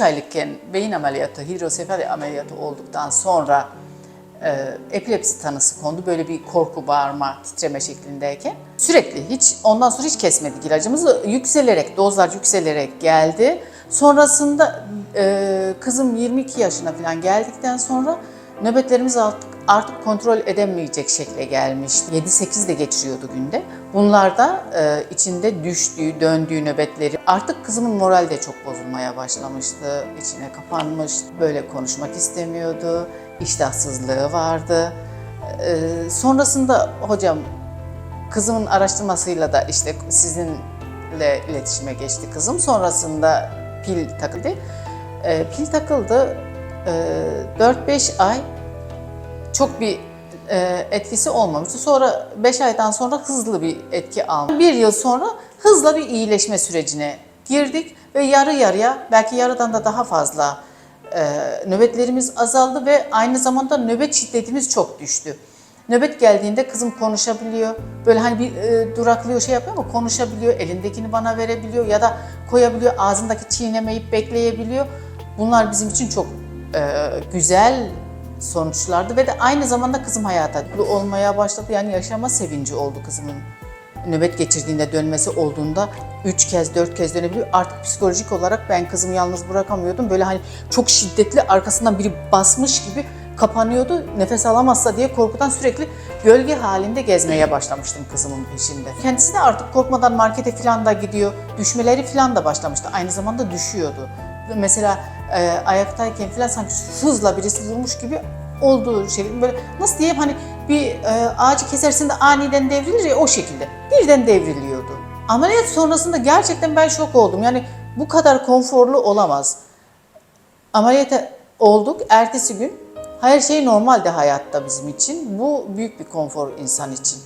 aylıkken beyin ameliyatı, hidrosefali ameliyatı olduktan sonra e, epilepsi tanısı kondu. Böyle bir korku, bağırma, titreme şeklindeyken. Sürekli hiç ondan sonra hiç kesmedik ilacımızı. Yükselerek, dozlar yükselerek geldi. Sonrasında e, kızım 22 yaşına falan geldikten sonra nöbetlerimiz artık, artık kontrol edemeyecek şekle gelmişti. 7-8 de geçiriyordu günde. Bunlar da e, içinde düştüğü, döndüğü nöbetleri. Artık kızımın moral de çok bozulmaya başlamıştı. İçine kapanmış, böyle konuşmak istemiyordu. İştahsızlığı vardı. E, sonrasında hocam kızımın araştırmasıyla da işte sizinle iletişime geçti kızım. Sonrasında pil takıldı. E, pil takıldı. E, 4-5 ay çok bir e, etkisi olmamıştı. Sonra 5 aydan sonra hızlı bir etki aldı. Bir yıl sonra hızla bir iyileşme sürecine girdik ve yarı yarıya belki yarıdan da daha fazla e, nöbetlerimiz azaldı ve aynı zamanda nöbet şiddetimiz çok düştü. Nöbet geldiğinde kızım konuşabiliyor. Böyle hani bir e, duraklıyor şey yapıyor ama konuşabiliyor. Elindekini bana verebiliyor ya da koyabiliyor. Ağzındaki çiğnemeyip bekleyebiliyor. Bunlar bizim için çok e, güzel sonuçlardı ve de aynı zamanda kızım hayata olmaya başladı. Yani yaşama sevinci oldu kızımın. Nöbet geçirdiğinde dönmesi olduğunda üç kez dört kez dönebiliyor. Artık psikolojik olarak ben kızımı yalnız bırakamıyordum. Böyle hani çok şiddetli arkasından biri basmış gibi kapanıyordu. Nefes alamazsa diye korkudan sürekli gölge halinde gezmeye başlamıştım kızımın peşinde. Kendisi de artık korkmadan markete falan da gidiyor. Düşmeleri falan da başlamıştı. Aynı zamanda düşüyordu. Mesela e, ayaktayken falan sanki hızla birisi vurmuş gibi olduğu şey böyle nasıl diyeyim hani bir e, ağacı kesersin de aniden devrilir ya o şekilde birden devriliyordu. Ameliyat sonrasında gerçekten ben şok oldum. Yani bu kadar konforlu olamaz. Ameliyata olduk ertesi gün her şey normaldi hayatta bizim için. Bu büyük bir konfor insan için.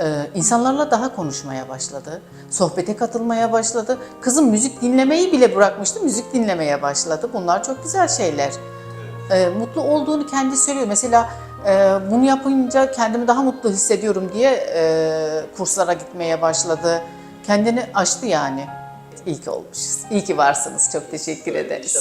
Ee, insanlarla daha konuşmaya başladı. Sohbete katılmaya başladı. Kızım müzik dinlemeyi bile bırakmıştı. Müzik dinlemeye başladı. Bunlar çok güzel şeyler. Ee, mutlu olduğunu kendi söylüyor. Mesela e, bunu yapınca kendimi daha mutlu hissediyorum diye e, kurslara gitmeye başladı. Kendini aştı yani. İyi ki olmuşuz. İyi ki varsınız. Çok teşekkür ederiz.